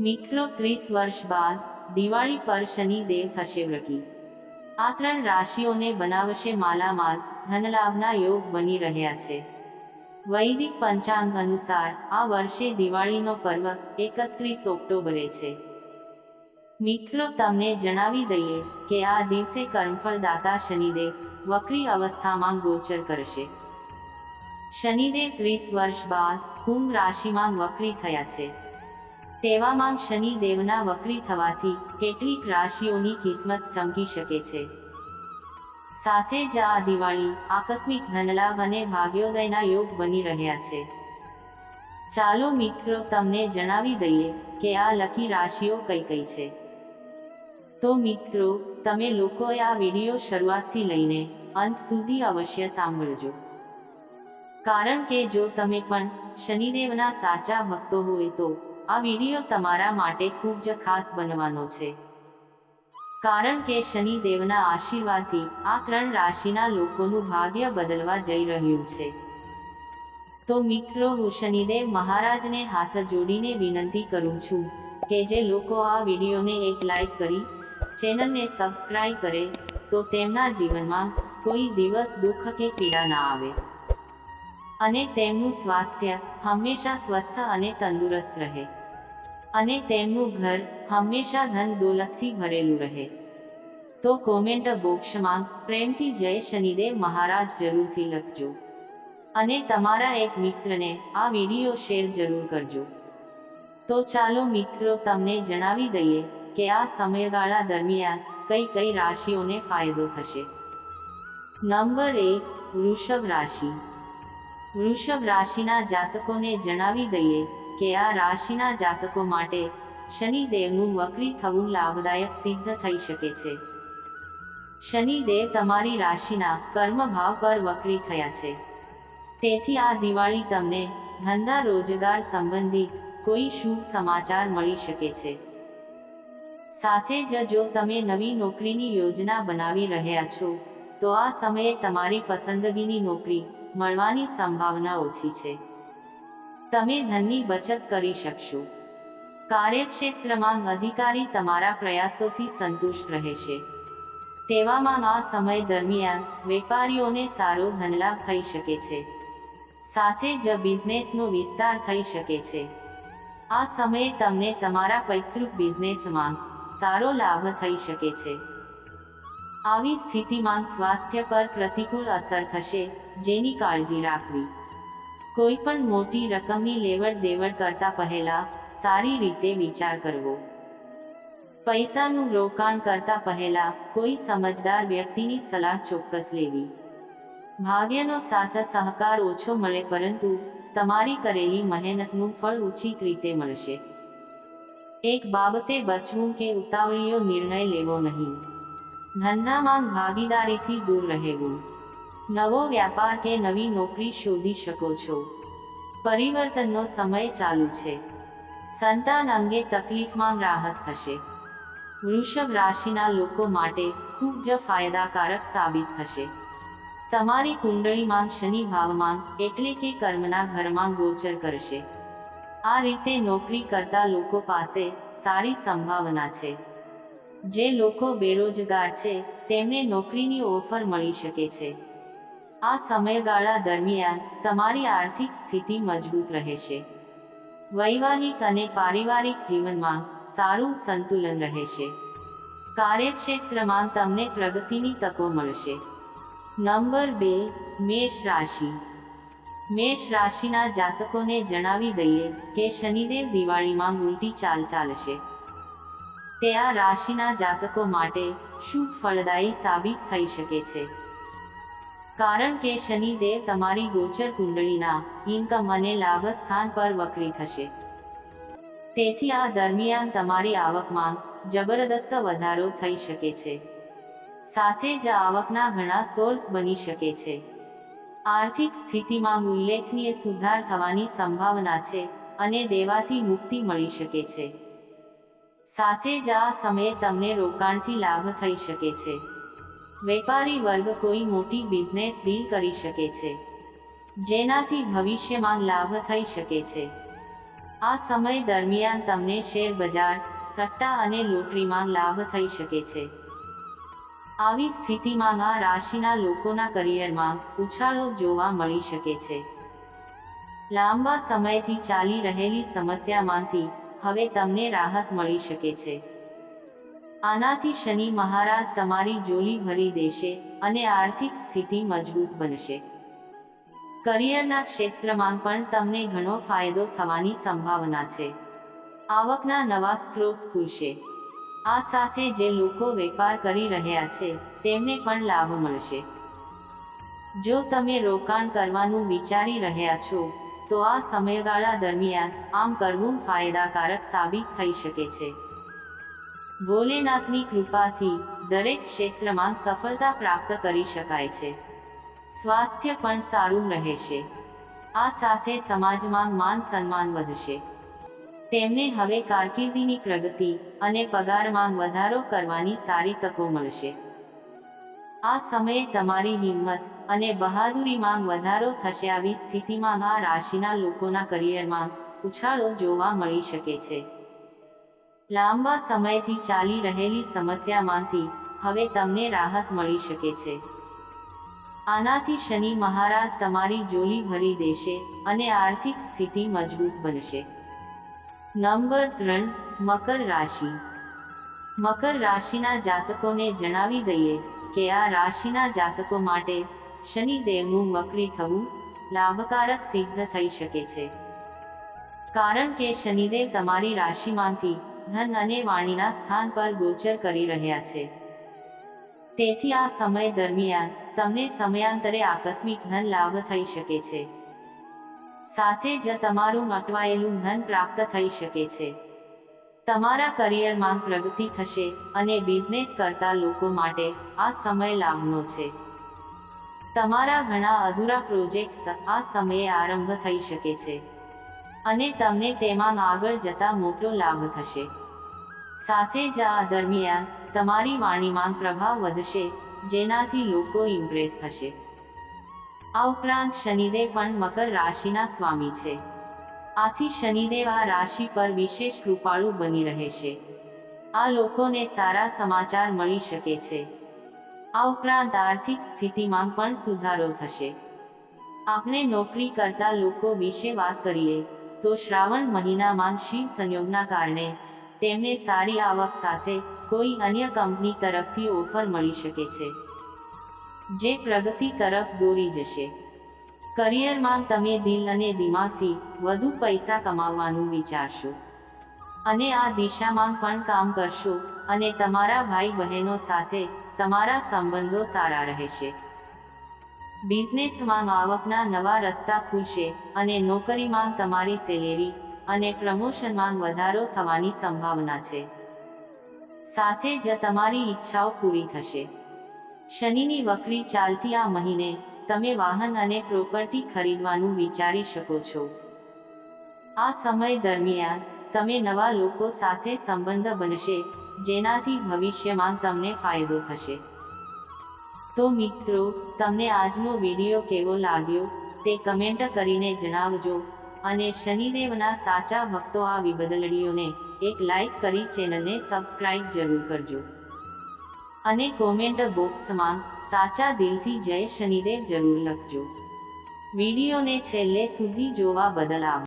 મિત્રો, ત્રીસ વર્ષ બાદ દિવાળી પર શનિદેવ થશે વ્રકી આ ત્રણ રાશિઓને બનાવશે માલામાલ, ધનલાભના યોગ બની રહ્યા છે. વૈદિક પંચાંગ અનુસાર આ વર્ષે દિવાળીનો પર્વ એકત્રીસ ઓક્ટોબરે છે. મિત્રો, તમને જણાવી દઈએ કે આ દિવસે કર્મફળદાતા શનિદેવ વક્રી અવસ્થામાં ગોચર કરશે. શનિદેવ ત્રીસ વર્ષ બાદ કુંભ રાશિમાં વક્રી થયા છે. તેવામાં શનિદેવના વક્રી થવાથી કેટલીક રાશિઓની કિસ્મત ચમકી શકે છે. સાથે જ આ દિવાળી આકસ્મિક ધનલાભ અને ભાગ્યોદયના યોગ બની રહ્યા છે. ચાલો મિત્રો તમને જણાવી દઈએ કે આ લકી રાશિઓ કઈ કઈ છે. તો મિત્રો, તમે લોકોએ આ વીડિયો શરૂઆતથી લઈને અંત સુધી અવશ્ય સાંભળજો. કારણ કે જો તમે પણ શનિદેવના સાચા ભક્તો હોય તો આ વીડિયો તમારા માટે ખૂબ જ ખાસ બનવાનો છે. કારણ કે શનિદેવના આશીર્વાદથી આ ત્રણ રાશિના લોકોનું ભાગ્ય બદલવા જઈ રહ્યું છે. તો મિત્રો, હું શનિદેવ મહારાજને હાથ જોડીને વિનંતી કરું છું કે જે લોકો આ વિડીયોને એક લાઈક કરી, ચેનલને સબસ્ક્રાઈબ કરે, તો તેમના જીવનમાં કોઈ દિવસ દુઃખ કે પીડા ના આવે. અને તેમનું સ્વાસ્થ્ય હંમેશા સ્વસ્થ અને તંદુરસ્ત રહે. અને તેમનું ઘર હંમેશા ધન દોલતથી ભરેલું રહે. તો કોમેન્ટ બોક્સમાં પ્રેમથી જય શનિદેવ મહારાજ જરૂરથી લખજો. અને તમારા એક મિત્રને આ વીડિયો શેર જરૂર કરજો. તો ચાલો મિત્રો તમને જણાવી દઈએ કે આ સમયગાળા દરમિયાન કઈ કઈ રાશિઓને ફાયદો થશે. નંબર એક, વૃષભ રાશિ. વૃષભ રાશિના જાતકોને જણાવી દઈએ કે આ રાશિના જાતકો માટે શનિદેવનું વક્રી થવું લાભદાયક સિદ્ધ થઈ શકે છે. શનિદેવ તમારી રાશિના કર્મભાવ પર વક્રી થયા છે. તેથી આ દિવાળી તમને ધંધા રોજગાર સંબંધિત કોઈ શુભ સમાચાર મળી શકે છે. સાથે જ જો તમે નવી નોકરીની યોજના બનાવી રહ્યા છો, તો આ સમયે તમારી પસંદગીની નોકરી મળવાની સંભાવના ઓછી છે. તમે ધનની બચત કરી શકશો. કાર્યક્ષેત્રમાં અધિકારી તમારા પ્રયાસોથી સંતુષ્ટ રહેશે. તેવામાં આ સમય દરમિયાન વેપારીઓને સારો ધનલાભ થઈ શકે છે. સાથે જ બિઝનેસનો વિસ્તાર થઈ શકે છે. આ સમયે તમને તમારા પૈતૃક બિઝનેસમાં સારો લાભ થઈ શકે છે. આવી સ્થિતિમાં સ્વાસ્થ્ય પર પ્રતિકૂળ અસર થશે, જેની કાળજી રાખવી. કોઈ પણ મોટી રકમની લેવડ દેવડ કરતા પહેલા, સારી રીતે વિચાર કરવો. પૈસાનું રોકાણ કરતા પહેલા, કોઈ સમજદાર વ્યક્તિની સલાહ ચોક્કસ લેવી. ભાગ્યનો સાથ સહકાર ઓછો મળે પરંતુ, તમારી કરેલી મહેનતનું ફળ ઉચિત રીતે મળશે. એક બાબતે બચવું કે ઉતાવળીયો નિર્ણય લેવો નહીં. ધંધામાં ભાગીદારીથી દૂર રહેવું. નવો વ્યાપાર કે નવી નોકરી શોધી શકો છો. પરિવર્તનનો સમય ચાલુ છે. સંતાન અંગે તકલીફમાં રાહત થશે. વૃષભ રાશિના લોકો માટે ખૂબ જ ફાયદાકારક સાબિત થશે. તમારી કુંડળીમાં શનિ ભાવમાં એટલે કે કર્મના ઘરમાં ગોચર કરશે. આ રીતે નોકરી કરતા લોકો પાસે સારી સંભાવના છે. જે લોકો બેરોજગાર છે, તેમને નોકરીની ઓફર મળી શકે છે. આ સમયગાળા દરમિયાન તમારી આર્થિક સ્થિતિ મજબૂત રહેશે. વૈવાહિક અને પારિવારિક જીવનમાં સારું સંતુલન રહેશે. કાર્યક્ષેત્રમાં તમને પ્રગતિની તકો મળશે. નંબર બે, મેષ રાશિ. મેષ રાશિના જાતકોને જણાવી દઈએ કે શનિદેવ દિવાળીમાં ઉલટી ચાલ ચાલશે. તે આ રાશિના જાતકો માટે શુભ ફળદાયી સાબિત થઈ શકે છે. કારણ કે શનિદેવ તમારી ગોચર કુંડળીના ઇન્કમ અને લાભ સ્થાન પર વક્રી થશે. તેથી આ દરમિયાન તમારી આવકમાં જબરદસ્ત વધારો થઈ શકે છે. સાથે જ આવકના ઘણા સોર્સ બની શકે છે. આર્થિક સ્થિતિમાં ઉલ્લેખનીય સુધાર થવાની સંભાવના છે અને દેવાથી મુક્તિ મળી શકે છે. સાથે જ આ સમયે તમને રોકાણથી લાભ થઈ શકે છે. વેપારી વર્ગ કોઈ મોટી બિઝનેસ ડીલ કરી શકે છે, જેનાથી ભવિષ્યમાં લાભ થઈ શકે છે. આ સમય દરમિયાન તમને શેર બજાર, સટ્ટા અને લોટરીમાં લાભ થઈ શકે છે. આવી સ્થિતિમાં આ રાશિના લોકોના કરિયરમાં ઉછાળો જોવા મળી શકે છે. લાંબા સમયથી ચાલી રહેલી સમસ્યામાંથી હવે તમને રાહત મળી શકે છે. આનાથી શનિ મહારાજ તમારી જોલી ભરી દેશે અને આર્થિક સ્થિતિ મજબૂત બનશે. કરિયરના ક્ષેત્રમાં પણ તમને ઘણો ફાયદો થવાની સંભાવના છે. આવકના નવા સ્ત્રોત ખુલશે. આ સાથે જે લોકો વેપાર કરી રહ્યા છે, તેમને પણ લાભ મળશે. જો તમે રોકાણ કરવાનું વિચારી રહ્યા છો તો આ સમયગાળા દરમિયાન આમ કરવું ફાયદાકારક સાબિત થઈ શકે છે. ભોલેનાથની કૃપાથી દરેક ક્ષેત્રમાં સફળતા પ્રાપ્ત કરી શકાય છે. સ્વાસ્થ્ય પણ સારું રહેશે. આ સાથે સમાજમાં માન સન્માન વધશે. તેમને હવે કારકિર્દીની પ્રગતિ અને પગારમાં વધારો કરવાની સારી તકો મળશે. આ સમયે તમારી હિંમત અને બહાદુરીમાં વધારો થશે આવી સ્થિતિમાં આ રાશિના લોકોના કરિયરમાં ઉછાળો જોવા મળી શકે છે. લાંબા સમયથી ચાલી રહેલી સમસ્યામાંથી હવે તમને રાહત મળી શકે છે. આનાથી શનિ મહારાજ તમારી જોલી ભરી દેશે અને આર્થિક સ્થિતિ મજબૂત બનશે. નંબર ત્રણ, મકર રાશિ. મકર રાશિના જાતકોને જણાવી દઈએ કે આ રાશિના જાતકો માટે શનિદેવનું વક્રી થવું લાભકારક સિદ્ધ થઈ શકે છે. કારણ કે શનિદેવ તમારી રાશિમાંથી ધન અને વાણીના સ્થાન પર ગોચર કરી રહ્યા છે. તેથી આ સમય દરમિયાન તમને સમયાંતરે આકસ્મિક ધન લાભ થઈ શકે છે. સાથે જ તમારું અટવાયેલું ધન પ્રાપ્ત થઈ શકે છે. તમારા કરિયરમાં પ્રગતિ થશે અને બિઝનેસ કરતા લોકો માટે આ સમય લાભનો છે. તમારા ઘણા અધૂરા પ્રોજેક્ટ્સ આ સમયે આરંભ થઈ શકે છે. અને તમને તેમાં આગળ જતા મોટો લાભ થશે. સાથે જ આ દરમિયાન, તમારી વાણીમાં પ્રભાવ વધશે, જેનાથી લોકો ઇમ્પ્રેસ થશે. આ ઉપરાંત શનિદેવ પણ મકર રાશિના સ્વામી છે. આથી શનિદેવ આ રાશિ પર વિશેષ કૃપાળુ બની રહેશે આ લોકોને સારા સમાચાર મળી શકે છે. આ ઉપરાંત આર્થિક સ્થિતિમાં પણ સુધારો થશે. આપણે નોકરી કરતા લોકો વિશે વાત કરીએ, તો શ્રાવણ મહિનામાં શિવ સંયોગના કારણે તેમને સારી આવક સાથે કોઈ અન્ય કંપની તરફથી ઓફર મળી શકે છે, જે પ્રગતિ તરફ દોરી જશે. કરિયરમાં તમે દિલ અને દિમાગથી વધુ પૈસા કમાવવાનું વિચારશો. અને આ દિશામાં પણ કામ કરશો અને તમારા ભાઈ બહેનો સાથે તમારા સંબંધો સારા રહેશે. બિઝનેસમાં આવકના નવા રસ્તા ખુલશે અને નોકરીમાં તમારી સેલેરી અને પ્રમોશનમાં વધારો થવાની સંભાવના છે. સાથે જ તમારી ઈચ્છાઓ પૂરી થશે. શનિની વક્રી ચાલતી આ મહિને તમે વાહન અને પ્રોપર્ટી ખરીદવાનું વિચારી શકો છો. આ સમય દરમિયાન તમે નવા લોકો સાથે સંબંધ બનશે જેનાથી ભવિષ્યમાં તમને ફાયદો થશે. તો મિત્રો, તમને આજનો વીડિયો કેવો લાગ્યો, તે કમેન્ટ કરીને જણાવજો, અને શનિદેવના સાચા ભક્તો આ વિબદલડીઓને એક લાઈક કરી ચેનલને સબસ્ક્રાઇબ જરૂર કરજો. અને કોમેન્ટ બોક્સમાં સાચા દિલથી જય શનિદેવ જરૂર લખજો. વિડીયોને છેલ્લે સુધી જોવા બદલ આભાર.